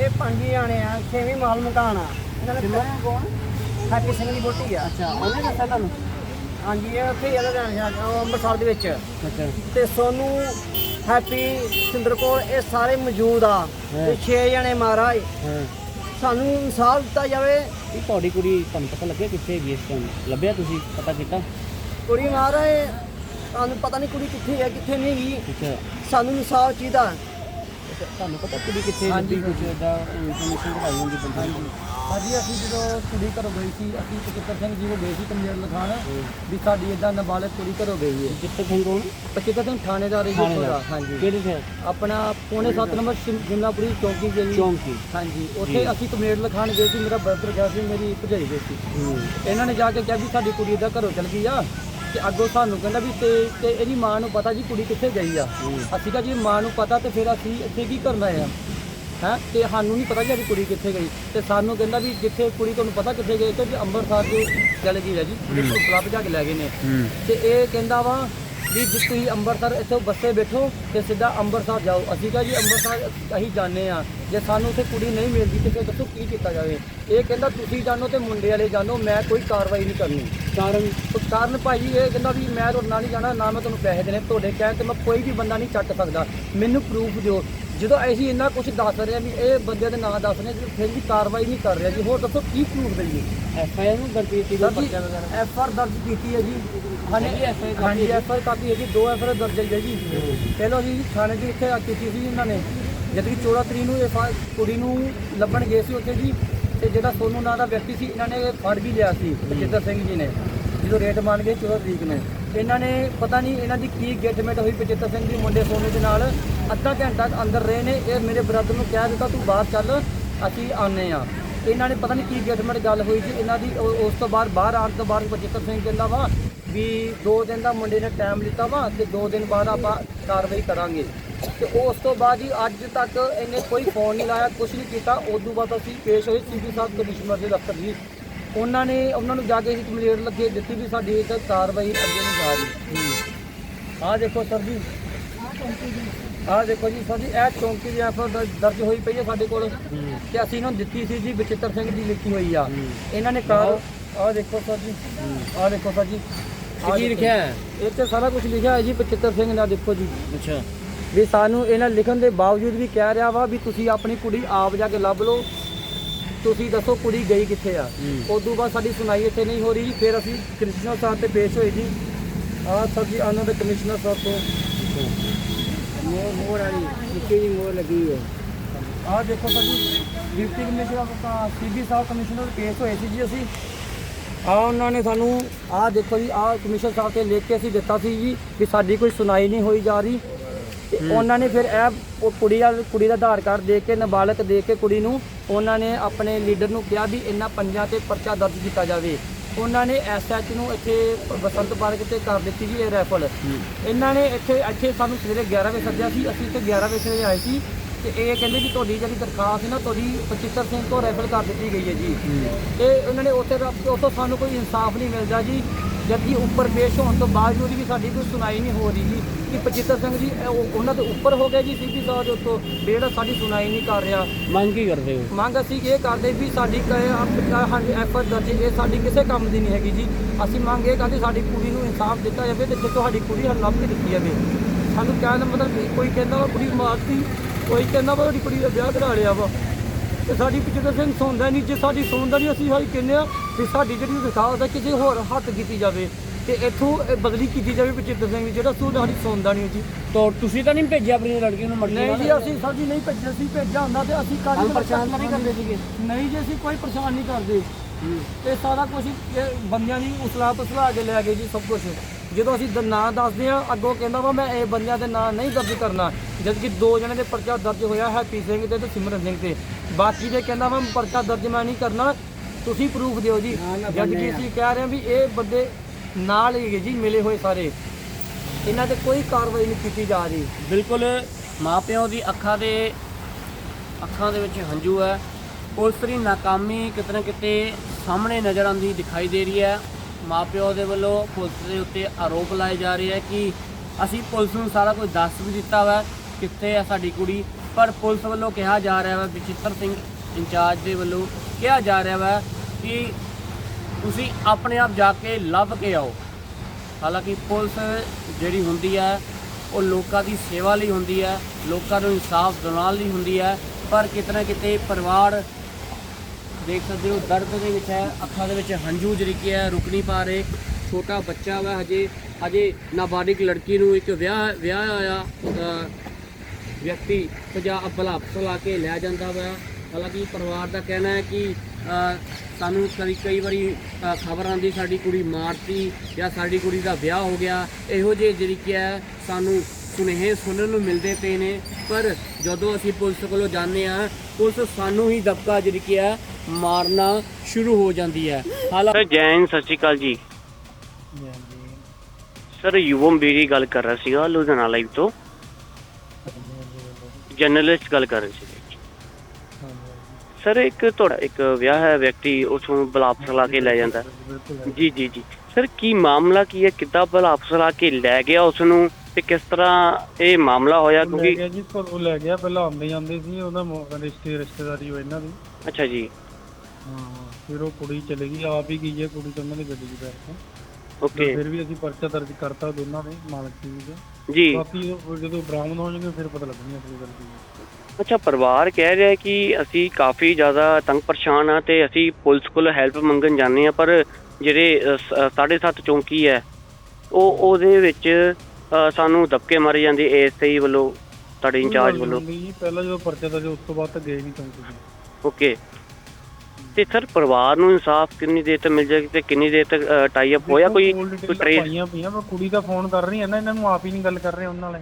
ਇਹ ਪੰਜ ਜਾਣੇ ਆ ਛੇਵੀਂ ਮਾਲ ਮਕਾਨ ਆ। ਇਹਨਾਂ ਨੇ ਕੌਣ? ਹੈਪੀ ਸਿੰਘ ਦੀ ਬੋਟੀ ਆ। ਅੱਛਾ ਉਹਨੇ ਦੱਸਿਆ ਤੁਹਾਨੂੰ? ਹਾਂਜੀ ਇਹ ਉੱਥੇ ਆ ਲੁਧਿਆਣੇ ਉਹ ਅੰਮ੍ਰਿਤਸਰ ਦੇ ਵਿੱਚ। ਅੱਛਾ। ਤੇ ਸੋਨੂੰ ਹੈਪੀ ਸਿੰਦਰ ਕੋਲ ਇਹ ਸਾਰੇ ਮੌਜੂਦ ਆ। ਤੇ ਛੇ ਜਣੇ ਮਹਾਰਾਜ। ਹਾਂ। ਸਾਨੂੰ ਇਨਸਾਫ ਦਿੱਤਾ ਜਾਵੇ। ਇਹ ਤੁਹਾਡੀ ਕੁੜੀ ਤੁਹਾਨੂੰ ਪਤਾ ਲੱਗਿਆ ਕਿੱਥੇ ਹੈਗੀ ਇਸ ਟਾਈਮ ਲੱਭਿਆ ਤੁਸੀਂ? ਪਤਾ ਕੀਤਾ? ਕੁੜੀ ਮਹਾਰਾਜ ਸਾਨੂੰ ਪਤਾ ਨਹੀਂ ਕੁੜੀ ਕਿੱਥੇ ਹੈ ਕਿੱਥੇ ਨਹੀਂ ਗਈ ਸਾਨੂੰ ਇਨਸਾਫ ਚਾਹੀਦਾ। ਤੁਹਾਨੂੰ ਪਤਾ ਕੁੜੀ ਕਿੱਥੇ ਲੱਭੀ ਕੁਝ ਦਾ ਇਨਫੋਰਮੇਸ਼ਨ ਕਢਾਈ ਹੁੰਦੀ ਬੰਦੇ ਨੂੰ ਹਾਂਜੀ ਅਸੀਂ ਜਦੋਂ ਕੁੜੀ ਘਰੋਂ ਗਈ ਸੀ ਅਸੀਂ ਪਚਿੱਤਰ ਸਿੰਘ ਜੀ ਕੋਲ ਗਏ ਸੀ ਕਮੇਰ ਲਖਾਣ ਵੀ ਸਾਡੀ ਇਦਾਂ ਨਾਬਾਲਗ ਕੁੜੀ ਘਰੋਂ ਗਈ ਹੈ। ਜਿੱਥੇ ਸਿੰਘ ਕੋਲ ਪਚਿੱਤਰ ਸਿੰਘ ਥਾਣੇਦਾਰ ਹੈ ਜੀ ਦਾ ਹਾਂਜੀ। ਕਿਹੜੇ ਥੇ? ਆਪਣਾ ਪੌਣੇ 7 ਨੰਬਰ ਸ਼ਿਮਲਾਪੁਰੀ ਚੌਂਕੀ ਜੀ ਚੌਂਕੀ। ਹਾਂਜੀ ਉੱਥੇ ਅਸੀਂ ਕਮੇਰ ਲਖਾਣ ਗਏ ਸੀ ਮੇਰਾ ਬਰਦਰ ਗਿਆ ਸੀ ਮੇਰੀ ਭਜਾਈ ਗਈ ਸੀ। ਇਹਨਾਂ ਨੇ ਜਾ ਕੇ ਕਿਹਾ ਵੀ ਸਾਡੀ ਕੁੜੀ ਦਾ ਘਰੋਂ ਚਲ ਗਈ ਆ ਤੇ ਅੱਗੋਂ ਸਾਨੂੰ ਕਹਿੰਦਾ ਵੀ ਤੇ ਤੇ ਇਹਦੀ ਮਾਂ ਨੂੰ ਪਤਾ ਜੀ ਕੁੜੀ ਕਿੱਥੇ ਗਈ ਆ। ਅਸੀਂ ਕਿਹਾ ਜੀ ਮਾਂ ਨੂੰ ਪਤਾ ਤੇ ਫਿਰ ਅਸੀਂ ਇੱਥੇ ਕੀ ਕਰਨਾ ਆ? ਹੈ? ਤੇ ਸਾਨੂੰ ਨਹੀਂ ਪਤਾ ਜੀ ਸਾਡੀ ਕੁੜੀ ਕਿੱਥੇ ਗਈ। ਤੇ ਸਾਨੂੰ ਕਹਿੰਦਾ ਵੀ ਜਿੱਥੇ ਕੁੜੀ ਤੁਹਾਨੂੰ ਪਤਾ ਕਿੱਥੇ ਗਈ ਤੇ ਜੀ ਅੰਮ੍ਰਿਤਸਰ ਦੇ ਚਲ ਗਈ ਆ ਜੀ। ਪੁਲਿਸ ਨੂੰ ਕਲੱਬ ਜਾ ਕੇ ਲੈ ਗਏ ਨੇ। ਤੇ ਇਹ ਕਹਿੰਦਾ ਵਾ ਵੀ ਜੇ ਤੁਸੀਂ ਅੰਮ੍ਰਿਤਸਰ ਇੱਥੋਂ ਬੱਸੇ ਬੈਠੋ ਤੇ ਸਿੱਧਾ ਅੰਮ੍ਰਿਤਸਰ ਜਾਓ। ਅਸੀਂ ਕਿਹਾ ਜੀ ਅੰਮ੍ਰਿਤਸਰ ਅਸੀਂ ਜਾਂਦੇ ਆ ਜੇ ਸਾਨੂੰ ਉੱਥੇ ਕੁੜੀ ਨਹੀਂ ਮਿਲਦੀ ਤੇ ਫਿਰ ਦੱਸੋ ਕੀ ਕੀਤਾ ਜਾਵੇ? ਇਹ ਕਹਿੰਦਾ ਤੁਸੀਂ ਜਾਣੋ ਤੇ ਮੁੰਡੇ ਵਾਲੇ ਜਾਣੋ ਮੈਂ ਕੋਈ ਕਾਰਵਾਈ ਨਹੀਂ ਕਰਨੀ। ਕਾਰਨ? ਕਾਰਨ ਭਾਈ ਇਹ ਕਹਿੰਦਾ ਵੀ ਮੈਂ ਤੁਹਾਡੇ ਨਾਲ ਨਹੀਂ ਜਾਣਾ ਨਾ ਮੈਂ ਤੁਹਾਨੂੰ ਪੈਸੇ ਦੇਣੇ। ਤੁਹਾਡੇ ਕਹਿਣ ਤੇ ਮੈਂ ਕੋਈ ਵੀ ਬੰਦਾ ਨਹੀਂ ਚੱਕ ਸਕਦਾ। ਮੈਨੂੰ ਪ੍ਰੂਫ ਦਿਓ। ਜਦੋਂ ਅਸੀਂ ਇੰਨਾ ਕੁਝ ਦੱਸ ਰਹੇ ਹਾਂ ਵੀ ਇਹ ਬੰਦੇ ਦੇ ਨਾਂ ਦੱਸ ਰਹੇ ਜੀ, ਫਿਰ ਵੀ ਕਾਰਵਾਈ ਨਹੀਂ ਕਰ ਰਿਹਾ ਜੀ। ਹੋਰ ਦੱਸੋ ਕੀ ਪ੍ਰੂਫ ਦਈਏ ਐਫ ਆਈ ਆਰ ਨੂੰ ਦਰਜ ਕੀਤੀ ਸਰ ਜੀ ਐਫ ਆਰ ਦਰਜ ਕੀਤੀ ਹੈ ਜੀ। ਹਾਂਜੀ ਹਾਂਜੀ ਐਫ ਆਰ ਕਾਪੀ ਹੈ ਜੀ। ਦੋ ਐਫ ਆਰ ਦਰਜ ਹੈ ਜੀ। ਪਹਿਲਾਂ ਜੀ ਥਾਣੇ ਦੇ ਇੱਥੇ ਆ ਕੀਤੀ ਸੀ ਇਹਨਾਂ ਨੇ। ਜਦ ਕਿ 14 ਤਰੀਕ ਨੂੰ ਇਹ ਕੁੜੀ ਨੂੰ ਲੱਭਣ ਗਏ ਸੀ ਉੱਥੇ ਜੀ। ਤੇ ਜਿਹੜਾ ਸੋਨੂ ਨਾਂ ਦਾ ਵਿਅਕਤੀ ਸੀ ਇਹਨਾਂ ਨੇ ਫੜ ਵੀ ਲਿਆ ਸੀ। ਬਚਿੱਤਰ ਸਿੰਘ ਜੀ ਨੇ। ਜਦੋਂ ਰੇਟ ਮੰਨ ਗਏ 14 ਤਰੀਕ ਨੂੰ। ਇਹਨਾਂ ਨੇ ਪਤਾ ਨਹੀਂ ਇਹਨਾਂ ਦੀ ਕੀ ਗੇਟਮੈਂਟ ਹੋਈ ਬਚਿੱਤਰ ਸਿੰਘ ਜੀ ਮੁੰਡੇ ਸੋਨੇ ਦੇ ਨਾਲ ਅੱਧਾ ਘੰਟਾ ਅੰਦਰ ਰਹੇ ਨੇ। ਇਹ ਮੇਰੇ ਬ੍ਰਦਰ ਨੂੰ ਕਹਿ ਦਿੱਤਾ, ਤੂੰ ਬਾਹਰ ਚੱਲ, ਅਸੀਂ ਆਨੇ ਆ ਇਹਨਾਂ ਨੇ ਪਤਾ ਨਹੀਂ ਕੀ ਗੇਟਮੈਂਟ ਗੱਲ ਹੋਈ ਜੀ ਇਹਨਾਂ ਦੀ ਉਸ ਤੋਂ ਬਾਅਦ, ਬਾਹਰ ਆਉਣ ਤੋਂ ਬਾਅਦ ਪਚਿੱਤਰ ਸਿੰਘ ਕਹਿੰਦਾ ਵਾ ਵੀ 2 ਦਿਨ ਦਾ ਮੁੰਡੇ ਨੇ ਟਾਈਮ ਲਿੱਤਾ ਵਾ ਤੇ 2 ਦਿਨ ਬਾਅਦ ਆਪਾਂ ਕਾਰਵਾਈ ਕਰਾਂਗੇ। ਤੇ ਉਸ ਤੋਂ ਬਾਅਦ ਜੀ ਅੱਜ ਤੱਕ ਇਹਨੇ ਕੋਈ ਫੋਨ ਨਹੀਂ ਲਾਇਆ ਕੁਝ ਨਹੀਂ ਕੀਤਾ। ਉਸ ਤੋਂ ਬਾਅਦ ਅਸੀਂ ਪੇਸ਼ ਹੋਏ ਸੀਪੀ ਸਾਹਿਬ ਕਮਿਸ਼ਨਰ ਦੇ ਦਫ਼ਤਰ ਜੀ। ਉਹਨਾਂ ਨੇ ਉਹਨਾਂ ਨੂੰ ਜਾ ਕੇ ਅਸੀਂ ਕੰਪਲੇਂਟ ਲੱਗੇ ਦਿੱਤੀ ਵੀ ਸਾਡੀ ਤਾਂ ਕਾਰਵਾਈ ਅੱਗੇ ਨਹੀਂ ਜਾ ਰਹੀ। ਆਹ ਦੇਖੋ ਸਰ ਜੀ। ਆਹ ਦੇਖੋ ਜੀ ਸਰ ਜੀ ਇਹ ਚੌਂਕੀ ਦੀ ਐਫ ਦਰਜ ਹੋਈ ਪਈ ਹੈ ਸਾਡੇ ਕੋਲ। ਤੇ ਅਸੀਂ ਇਹਨਾਂ ਨੂੰ ਦਿੱਤੀ ਸੀ ਜੀ ਬਚਿੱਤਰ ਸਿੰਘ ਦੀ ਲਿਖੀ ਹੋਈ ਆ। ਇਹਨਾਂ ਨੇ ਕਾਰ ਆਹ। ਦੇਖੋ ਸਰ ਜੀ। ਆਹ ਦੇਖੋ ਸਰ ਜੀ। ਕੀ। ਲਿਖਿਆ ਹੈ? ਇਹ ਤੇ ਸਾਰਾ ਕੁਝ ਲਿਖਿਆ ਹੈ ਜੀ ਬਚਿੱਤਰ ਸਿੰਘ ਦਾ ਦੇਖੋ ਜੀ। ਅੱਛਾ। ਵੀ ਸਾਨੂੰ ਇਹਨਾਂ ਲਿਖਣ ਦੇ ਬਾਵਜੂਦ ਵੀ ਕਹਿ ਰਿਹਾ ਵਾ ਵੀ ਤੁਸੀਂ ਆਪਣੀ ਕੁੜੀ ਆਪ ਜਾ ਕੇ ਲੱਭ ਲਓ। ਤੁਸੀਂ ਦੱਸੋ ਕੁੜੀ ਗਈ ਕਿੱਥੇ ਆ? ਉਸ ਤੋਂ ਬਾਅਦ ਸਾਡੀ ਸੁਣਾਈ ਇੱਥੇ ਨਹੀਂ ਹੋ ਰਹੀ ਜੀ ਫਿਰ ਅਸੀਂ ਕਮਿਸ਼ਨਰ ਸਾਹਿਬ ਤੇ ਪੇਸ਼ ਹੋਏ ਜੀ। ਆਹ ਸਰ ਜੀ ਆਨੰਦ ਦੇ ਕਮਿਸ਼ਨਰ ਸਾਹਿਬ ਤੋਂ। ਮੋਰ ਮੋਰ ਵਾਲੀ ਨਿੱਕੀ ਜੀ ਮੋਰ ਲੱਗੀ ਹੈ। ਆਹ ਦੇਖੋ ਸਰ ਜੀ ਡਿਪਟੀ ਕਮਿਸ਼ਨਰ ਦਾ ਸੀਬੀ ਸਾਹਿਬ ਕਮਿਸ਼ਨਰ ਪੇਸ਼ ਹੋਏ ਸੀ ਜੀ ਅਸੀਂ। ਆ ਉਹਨਾਂ ਨੇ ਸਾਨੂੰ ਆਹ ਦੇਖੋ ਜੀ ਆਹ ਕਮਿਸ਼ਨਰ ਸਾਹਿਬ ਤੇ ਲਿਖ ਕੇ ਅਸੀਂ ਦਿੱਤਾ ਸੀ ਜੀ ਕਿ ਸਾਡੀ ਕੋਈ ਸੁਣਾਈ ਨਹੀਂ ਹੋਈ ਜਾ ਰਹੀ। ਤੇ ਉਹਨਾਂ ਨੇ ਫਿਰ ਇਹ ਉਹ ਕੁੜੀ ਦਾ ਕੁੜੀ ਦਾ ਆਧਾਰ ਕਾਰਡ ਦੇ ਕੇ ਨਾਬਾਲਗ ਦੇ ਕੇ ਕੁੜੀ ਨੂੰ ਉਹਨਾਂ ਨੇ ਆਪਣੇ ਲੀਡਰ ਨੂੰ ਕਿਹਾ ਵੀ ਇਹਨਾਂ ਪੰਜਾਂ ਤੇ ਪਰਚਾ ਦਰਜ ਕੀਤਾ ਜਾਵੇ। ਉਹਨਾਂ ਨੇ ਐਸਐਚ ਨੂੰ ਇੱਥੇ ਬਸੰਤ ਪਾਰਕ ਤੇ ਕਰ ਦਿੱਤੀ ਜੀ ਇਹ ਰੈਫਲ। ਇਹਨਾਂ ਨੇ ਇੱਥੇ ਇੱਥੇ ਸਾਨੂੰ ਸਵੇਰੇ 11 ਵਜੇ ਸੱਦਿਆ ਸੀ ਅਸੀਂ ਇੱਥੇ 11 ਵਜੇ ਸਵੇਰੇ ਆਏ ਸੀ ਤੇ ਇਹ ਕਹਿੰਦੇ ਵੀ ਤੁਹਾਡੀ ਜਿਹੜੀ ਦਰਖਾਸਤ ਹੈ ਨਾ ਤੁਹਾਡੀ ਪਚਿੱਤਰ ਸਿੰਘ ਤੋਂ ਰੈਫਲ ਕਰ ਦਿੱਤੀ ਗਈ ਹੈ ਜੀ। ਇਹ ਉਹਨਾਂ ਨੇ ਉੱਥੇ ਉੱਥੋਂ ਸਾਨੂੰ ਕੋਈ ਇਨਸਾਫ ਨਹੀਂ ਮਿਲਦਾ ਜੀ। ਜਦਕਿ ਉੱਪਰ ਪੇਸ਼ ਹੋਣ ਤੋਂ ਬਾਵਜੂਦ ਵੀ ਸਾਡੀ ਕੋਈ ਸੁਣਾਈ ਨਹੀਂ ਹੋ ਰਹੀ ਜੀ ਕਿ ਪਚਿੱਤਰ ਸਿੰਘ ਜੀ ਇਹ ਉਹ- ਉਹਨਾਂ ਦੇ ਉੱਪਰ ਹੋ ਗਏ ਜੀ ਸੀਪੀ ਸਾਹਿਬ ਦੇ ਉੱਤੋਂ ਵੀ ਜਿਹੜਾ ਸਾਡੀ ਸੁਣਾਈ ਨਹੀਂ ਕਰ ਰਿਹਾ। ਮੰਗ ਕੀ ਕਰਦੇ ਹੋ? ਮੰਗ ਅਸੀਂ ਇਹ ਕਰਦੇ ਵੀ ਸਾਡੀ ਐਫਰਟ ਦਰਜ ਇਹ ਸਾਡੀ ਕਿਸੇ ਕੰਮ ਦੀ ਨਹੀਂ ਹੈਗੀ ਜੀ। ਅਸੀਂ ਮੰਗ ਇਹ ਕਰਦੇ ਸਾਡੀ ਕੁੜੀ ਨੂੰ ਇਨਸਾਫ ਦਿੱਤਾ ਜਾਵੇ ਤੇ ਜਿੱਥੋਂ ਸਾਡੀ ਕੁੜੀ ਸਾਨੂੰ ਲੱਭ ਕੇ ਦਿੱਤੀ ਜਾਵੇ। ਸਾਨੂੰ ਕਹਿਣ ਦਾ ਮਤਲਬ ਕੋਈ ਕਹਿੰਦਾ ਵਾ ਕੁੜੀ ਮਾਰਤੀ ਕੋਈ ਕਹਿੰਦਾ ਵਾ ਸਾਡੀ ਕੁੜੀ ਦਾ ਵਿਆਹ ਕਰਾ ਲਿਆ ਵਾ। ਤੇ ਸਾਡੀ ਪਿਛਲੇ ਸਿੰਘ ਸੁਣਦਾ ਨਹੀਂ ਜੇ ਸਾਡੀ ਸੁਣਦਾ ਨਹੀਂ ਅਸੀਂ ਹਾਈ ਕਹਿੰਦੇ ਆ ਵੀ ਸਾਡੀ ਜਿਹੜੀ ਦਰਖਾਸਤ ਹੈ ਕਿਸੇ ਹੋਰ ਹੱਥ ਕੀਤੀ ਜਾਵੇ ਤੇ ਇੱਥੋਂ ਇਹ ਬਦਲੀ ਕੀਤੀ ਜਾਵੇ ਬਚਿੱਤਰ ਸਿੰਘ ਦੀ ਜਿਹੜਾ ਸੂਦ ਸਾਡੀ ਸੁਣਦਾ ਨਹੀਂ ਜੀ ਤਾਂ ਤੁਸੀਂ ਤਾਂ ਨਹੀਂ ਭੇਜਿਆ ਆਪਣੀ ਲੜਕੀ ਨੂੰ ਮਰਜ਼ੀ ਨਹੀਂ ਜੀ ਅਸੀਂ ਜੀ ਨਹੀਂ ਭੇਜਿਆ ਸੀ ਭੇਜਿਆ ਹੁੰਦਾ ਤੇ ਅਸੀਂ ਕਾਹਦੀ ਪਰੇਸ਼ਾਨ ਨਹੀਂ ਕਰਦੇ ਸੀਗੇ? ਨਹੀਂ ਜੀ ਅਸੀਂ ਕੋਈ ਪਰੇਸ਼ਾਨ ਨਹੀਂ ਕਰਦੇ। ਇਹ ਸਾਰਾ ਕੁਝ ਬੰਦਿਆਂ ਦੀ ਉਸਲਾ ਪਸਲਾ ਕੇ ਲੈ ਗਏ ਜੀ ਸਭ ਕੁਝ ਜਦੋਂ ਅਸੀਂ ਦ- ਨਾਂ ਦੱਸਦੇ ਆ ਅੱਗੋਂ ਕਹਿੰਦਾ ਵਾ ਮੈਂ ਇਹ ਬੰਦਿਆਂ ਦੇ ਨਾਂ ਨਹੀਂ ਦਰਜ ਕਰਨਾ। ਜਦ ਕਿ ਦੋ ਜਣੇ ਦੇ ਪਰਚਾ ਦਰਜ ਹੋਇਆ ਹੈਪੀ ਸਿੰਘ ਤੇ ਤੇ ਸਿਮਰਨ ਸਿੰਘ ਤੇ। ਬਾਕੀ ਦੇ ਕਹਿੰਦਾ ਵਾ ਪਰਚਾ ਦਰਜ ਮੈਂ ਨਹੀਂ ਕਰਨਾ ਤੁਸੀਂ ਪ੍ਰੂਫ ਦਿਓ ਜੀ। ਜਦ ਕਿ ਅਸੀਂ ਕਹਿ ਰਹੇ ਹਾਂ ਵੀ ਇਹ ਬੰਦੇ ਨਾਲ ਹੀ ਹੈਗੇ ਜੀ ਮਿਲੇ ਹੋਏ ਸਾਰੇ। ਇਹਨਾਂ ਤੇ ਕੋਈ ਕਾਰਵਾਈ ਨਹੀਂ ਕੀਤੀ ਜਾ ਰਹੀ। ਬਿਲਕੁਲ ਮਾਪਿਆਂ ਦੀ ਅੱਖਾਂ ਦੇ ਅੱਖਾਂ ਦੇ ਵਿੱਚ ਹੰਝੂ ਹੈ। ਪੁਲਿਸ ਦੀ ਨਾਕਾਮੀ ਕਿਤੇ ਨਾ ਕਿਤੇ ਸਾਹਮਣੇ ਨਜ਼ਰ ਆਉਂਦੀ ਦਿਖਾਈ ਦੇ ਰਹੀ ਹੈ। ਮਾਪਿਆਂ ਦੇ ਵੱਲੋਂ ਪੁਲਿਸ ਦੇ ਉੱਤੇ ਆਰੋਪ ਲਾਏ ਜਾ ਰਹੇ ਹੈ ਕਿ ਅਸੀਂ ਪੁਲਿਸ ਨੂੰ ਸਾਰਾ ਕੁਝ ਦੱਸ ਵੀ ਦਿੱਤਾ ਵਾ ਕਿੱਥੇ ਹੈ ਸਾਡੀ ਕੁੜੀ, ਪਰ ਪੁਲਿਸ ਵੱਲੋਂ ਕਿਹਾ ਜਾ ਰਿਹਾ ਵਾ ਬਚਿੱਤਰ ਸਿੰਘ ਇੰਚਾਰਜ ਦੇ ਵੱਲੋਂ ਕਿਹਾ ਜਾ ਰਿਹਾ ਵਾ ਕਿ ਤੁਸੀਂ ਆਪਣੇ ਆਪ ਜਾ ਕੇ ਲੱਭ ਕੇ ਆਓ। ਹਾਲਾਂਕਿ ਪੁਲਿਸ ਜਿਹੜੀ ਹੁੰਦੀ ਹੈ ਉਹ ਲੋਕਾਂ ਦੀ ਸੇਵਾ ਲਈ ਹੁੰਦੀ ਹੈ ਲੋਕਾਂ ਨੂੰ ਇਨਸਾਫ ਦਿਵਾਉਣ ਲਈ ਹੁੰਦੀ ਹੈ ਪਰ ਕਿਤੇ ਨਾ ਕਿਤੇ ਪਰਿਵਾਰ ਦੇਖ ਸਕਦੇ ਹੋ, ਦਰਦ ਦੇ ਵਿੱਚ ਹੈ, ਅੱਖਾਂ ਦੇ ਵਿੱਚ ਹੰਝੂ ਜਰੀਕੇ ਹੈ ਰੁਕ ਨਹੀਂ ਪਾ ਰਹੇ, ਛੋਟਾ ਬੱਚਾ ਵਾ ਹਜੇ ਹਜੇ ਨਾਬਾਲਿਗ ਲੜਕੀ ਨੂੰ ਇੱਕ ਵਿਆਹ ਵਿਆਹ ਆਇਆ ਵਿਅਕਤੀ ਸਜਾ ਭਲਾ ਲਾ ਕੇ ਲੈ ਜਾਂਦਾ ਵਾ। ਹਾਲਾਂਕਿ ਪਰਿਵਾਰ ਦਾ ਕਹਿਣਾ ਹੈ ਕਿ ਸਾਨੂੰ ਕਈ ਕਈ ਵਾਰੀ ਖਬਰ ਆਉਂਦੀ ਸਾਡੀ ਕੁੜੀ ਮਾਰਤੀ ਜਾਂ ਸਾਡੀ ਕੁੜੀ ਦਾ ਵਿਆਹ ਹੋ ਗਿਆ। ਇਹੋ ਜਿਹੇ ਜਿਹੜੀ ਕਿ ਹੈ, ਸਾਨੂੰ ਸੁਨੇਹੇ ਸੁਣਨ ਨੂੰ ਮਿਲਦੇ ਪਏ ਨੇ। ਪਰ ਜਦੋਂ ਅਸੀਂ ਪੁਲਿਸ ਕੋਲੋਂ ਜਾਂਦੇ ਆ ਪੁਲਿਸ ਸਾਨੂੰ ਹੀ ਦਬਕਾ ਜਿਹੜੀ ਕਿ ਹੈ ਮਾਰਨਾ ਸ਼ੁਰੂ ਹੋ ਜਾਂਦੀ ਹੈ। ਹਾਲਾਂਕਿ ਸਰ ਜੈਨ ਸਤਿ ਸ਼੍ਰੀ ਅਕਾਲ ਜੀ। ਸਰ ਯੁਵਮ ਬੀਰੀ ਗੱਲ ਕਰ ਰਿਹਾ ਸੀਗਾ ਲੁਧਿਆਣਾ ਲਾਈਵ ਤੋਂ। ਜਰਨਲਿਸਟ ਗੱਲ ਕਰ ਰਹੇ ਸੀ ਸਰ ਇੱਕ ਤੁਹਾਡਾ ਇੱਕ ਵਿਆਹ ਹੈ ਵਿਅਕਤੀ ਉਸ ਨੂੰ ਬਲਾਪਸ ਲਾ ਕੇ ਲੈ ਜਾਂਦਾ। ਜੀ ਜੀ ਜੀ। ਸਰ ਕੀ ਮਾਮਲਾ ਕੀ ਹੈ? ਕਿੱਦਾਂ ਬਲਾਪਸ ਲਾ ਕੇ ਲੈ ਗਿਆ ਉਸ ਨੂੰ ਤੇ ਕਿਸ ਤਰ੍ਹਾਂ ਇਹ ਮਾਮਲਾ ਹੋਇਆ? ਲੈ ਕਿਉਂਕਿ ਗਿਆ ਜੀ ਘਰੋਂ ਲੈ ਗਿਆ ਪਹਿਲਾਂ ਆਉਂਦੇ ਜਾਂਦੇ ਸੀ ਉਹਦਾ ਮੋ- ਰਿਸ਼ਤੇ ਰਿਸ਼ਤੇਦਾਰੀ ਹੋ ਇਹਨਾਂ ਦੀ। ਅੱਛਾ ਜੀ। ਹਾਂ ਫਿਰ ਉਹ ਕੁੜੀ ਚਲੇ ਗਈ ਆਪ ਹੀ ਗਈ ਹੈ ਕੁੜੀ ਤਾਂ ਉਹਨਾਂ ਦੀ ਗੱਡੀ 'ਚ ਬੈਠ ਕੇ। ਓਕੇ। ਫਿਰ ਵੀ ਅਸੀਂ ਪਰਚਾ ਦਰਜ ਕਰਤਾ ਦੋਨਾਂ ਨੇ ਮਾਲਕ ਦੀ ਦਾ। ਜੀ। ਬਾਕੀ ਉਹ ਜਦੋਂ ਬਰਾਮਦ ਹੋ ਜਾਣਗੇ ਫਿਰ ਪਤਾ ਲੱਗਣੀ ਅਸਲੀ ਗੱਲ ਕੀ ਹੈ। ਅੱਛਾ ਪਰਿਵਾਰ ਕਹਿ ਰਿਹਾ ਹੈ ਕਿ ਅਸੀਂ ਕਾਫੀ ਜ਼ਿਆਦਾ ਤੰਗ ਪਰੇਸ਼ਾਨ ਆ ਤੇ ਅਸੀਂ ਪੁਲਿਸ ਕੋਲ ਹੈਲਪ ਮੰਗਣ ਜਾਂਦੇ ਆ ਪਰ ਜਿਹੜੇ ਅ, ਸ- ਅ, ਸਾਢੇ ਸੱਤ ਚੌਂਕੀ ਹੈ ਉਹ ਉਹਦੇ ਵਿੱਚ ਅ, ਸਾਨੂੰ ਦਬਕੇ ਮਾਰੇ ਜਾਂਦੇ ਏਐਸਆਈ ਵੱਲੋਂ ਤੁਹਾਡੇ ਇੰਚਾਰਜ ਵੱਲੋਂ। ਨਹੀਂ ਜੀ, ਪਹਿਲਾਂ ਜਦੋਂ ਪਰਚਾ ਦਰਜ ਉਸ ਤੋਂ ਬਾਅਦ ਤਾਂ ਗਏ ਨਹੀਂ ਚੌਂਕੀ ਜੀ ਓਕੇ। ਤੇ ਸਰ ਪਰਿਵਾਰ ਨੂੰ ਇਨਸਾਫ ਕਿੰਨੀ ਦੇਰ ਤੱਕ ਮਿਲ ਜਾਏਗੀ ਤੇ ਕਿੰਨੀ ਦੇਰ ਤੱਕ ਟਾਈ ਅਪ ਹੋਇਆ ਕੋਈ ਕੋਈ ਡਿਟੇਲਾਂ ਟ੍ਰੇਸ ਪਾਈਆਂ ਪਈਆਂ ਮੈਂ ਕੁੜੀ ਦਾ ਫੋਨ ਕਰ ਰਹੀ ਹਾਂ ਨਾ ਇਹਨਾਂ ਨੂੰ ਆਪ ਹੀ ਨਹੀਂ ਗੱਲ ਕਰ ਰਹੇ ਉਹਨਾਂ ਨਾਲ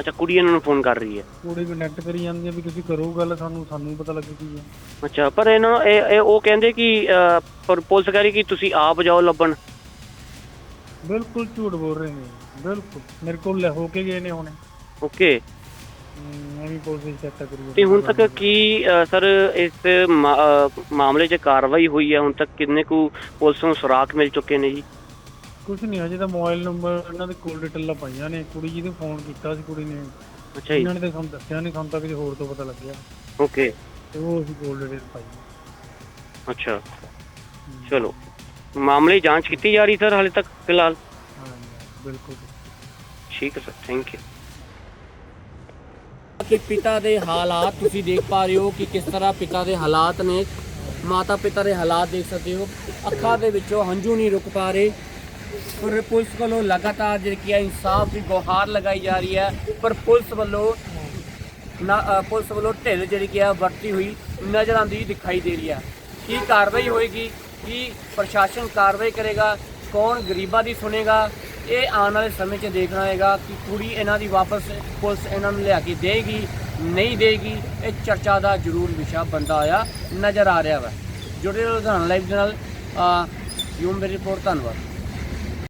ਅੱਛਾ ਕੁੜੀ ਇਹਨਾਂ ਨੂੰ ਫੋਨ ਕਰ ਰਹੀ ਹੈ? ਕੁੜੀ ਕਨੈਕਟ ਕਰੀ ਜਾਂਦੀ ਹੈ ਵੀ ਤੁਸੀਂ ਕਰੋ ਗੱਲ ਸਾਨੂੰ ਸਾਨੂੰ ਪਤਾ ਲੱਗੇ ਕੀ ਹੈ। ਅੱਛਾ ਪਰ ਇਹਨਾਂ ਨੂੰ ਇਹ ਇਹ ਉਹ ਕਹਿੰਦੇ ਕਿ ਪਰ ਪੁਲਿਸ ਕਹਿ ਰਹੀ ਕਿ ਤੁਸੀਂ ਆਪ ਜਾਓ ਲੱਭਣ। ਬਿਲਕੁਲ ਝੂਠ ਬੋਲ ਰਹੇ ਨੇ ਬਿਲਕੁਲ। ਮੇਰੇ ਕੋਲ ਲੈ ਹੋ ਕੇ ਗਏ ਨੇ ਹੁਣੇ। ਓਕੇ ਮੈਂ ਵੀ ਪੁਲਿਸ ਵਿੱਚ ਚੈੱਕ ਕਰੀ ਤੇ ਹੁਣ ਤੱਕ ਕੀ ਸਰ ਇਸ ਮਾ- ਮਾਮਲੇ 'ਚ ਕਾਰਵਾਈ ਹੋਈ ਹੈ? ਹੁਣ ਤੱਕ ਕਿੰਨੇ ਕੁ ਪੁਲਿਸ ਨੂੰ ਸੁਰਾਖ ਮਿਲ ਚੁੱਕੇ ਨੇ ਜੀ? ਕੁਝ ਨਹੀਂ ਹਜੇ ਤਾਂ ਮੋਬਾਈਲ ਨੰਬਰ ਇਹਨਾਂ ਦੇ ਕੋਲ ਡਿਟੇਲਾਂ ਪਾਈਆਂ ਨੇ। ਕੁੜੀ ਜਿਹਨੂੰ ਫੋਨ ਕੀਤਾ ਸੀ ਕੁੜੀ ਨੇ। ਅੱਛਾ ਜੀ। ਇਹਨਾਂ ਨੇ ਤਾਂ ਸਾਨੂੰ ਦੱਸਿਆ ਨਹੀਂ ਸਾਨੂੰ ਤਾਂ ਕਿਸੇ ਹੋਰ ਤੋਂ ਪਤਾ ਲੱਗਿਆ। ਓਕੇ। ਤੇ ਉਹ ਅਸੀਂ ਕੋਲ ਡਿਟੇਲ ਪਾਈ। ਅੱਛਾ। ਚਲੋ। ਮਾਮਲੇ ਦੀ ਜਾਂਚ ਕੀਤੀ ਜਾ ਰਹੀ ਸਰ ਹਾਲੇ ਤੱਕ ਫਿਲਹਾਲ? ਹਾਂ ਬਿਲਕੁਲ। ਠੀਕ ਹੈ ਸਰ। Thank you. ਕਿ ਪਿਤਾ ਦੇ ਹਾਲਾਤ ਤੁਸੀਂ ਦੇਖ ਪਾ ਰਹੇ ਹੋ ਕਿ ਕਿਸ ਤਰ੍ਹਾਂ ਪਿਤਾ ਦੇ ਹਾਲਾਤ ਨੇ, ਮਾਤਾ ਪਿਤਾ ਦੇ ਹਾਲਾਤ ਦੇਖ ਸਕਦੇ ਹੋ। ਅੱਖਾਂ ਦੇ ਵਿੱਚੋਂ ਹੰਝੂ ਨਹੀਂ ਰੁਕ ਪਾ ਰਹੇ। ਪਰ ਪੁਲਿਸ ਵੱਲੋਂ ਲਗਾਤਾਰ ਜਿਹੜੀ ਕਿ ਇਨਸਾਫ ਦੀ ਗੁਹਾਰ ਲਗਾਈ ਜਾ ਰਹੀ ਹੈ। ਪਰ ਪੁਲਿਸ ਵੱਲੋਂ ਨਾ ਪੁਲਿਸ ਵੱਲੋਂ ਢਿੱਲ ਜਿਹੜੀ ਕਿ ਆ ਵਰਤੀ ਹੋਈ ਨਜ਼ਰ ਆਉਂਦੀ ਦਿਖਾਈ ਦੇ ਰਹੀ ਹੈ। ਕੀ ਕਾਰਵਾਈ ਹੋਏਗੀ? ਕੀ ਪ੍ਰਸ਼ਾਸਨ ਕਾਰਵਾਈ ਕਰੇਗਾ? ਕੌਣ ਗਰੀਬਾਂ ਦੀ ਸੁਣੇਗਾ? ਇਹ ਆਉਣ ਵਾਲੇ ਸਮੇਂ 'ਚ ਦੇਖਣਾ ਹੋਏਗਾ ਕਿ ਕੁੜੀ ਇਹਨਾਂ ਦੀ ਵਾਪਸ ਪੁਲਿਸ ਇਹਨਾਂ ਨੂੰ ਲਿਆ ਕੇ ਦੇਗੀ ਨਹੀਂ ਦੇਗੀ ਇਹ ਚਰਚਾ ਦਾ ਜ਼ਰੂਰ ਵਿਸ਼ਾ ਬੰਦਾ ਹੋਇਆ ਨਜ਼ਰ ਆ ਰਿਹਾ ਵਾ। ਜੁੜੇ ਰਹੋ ਲੁਧਿਆਣਾ ਲਾਈਵ ਦੇ ਨਾਲ ਯੂਮ ਮੇਰੀ ਰਿਪੋਰਟ, ਧੰਨਵਾਦ।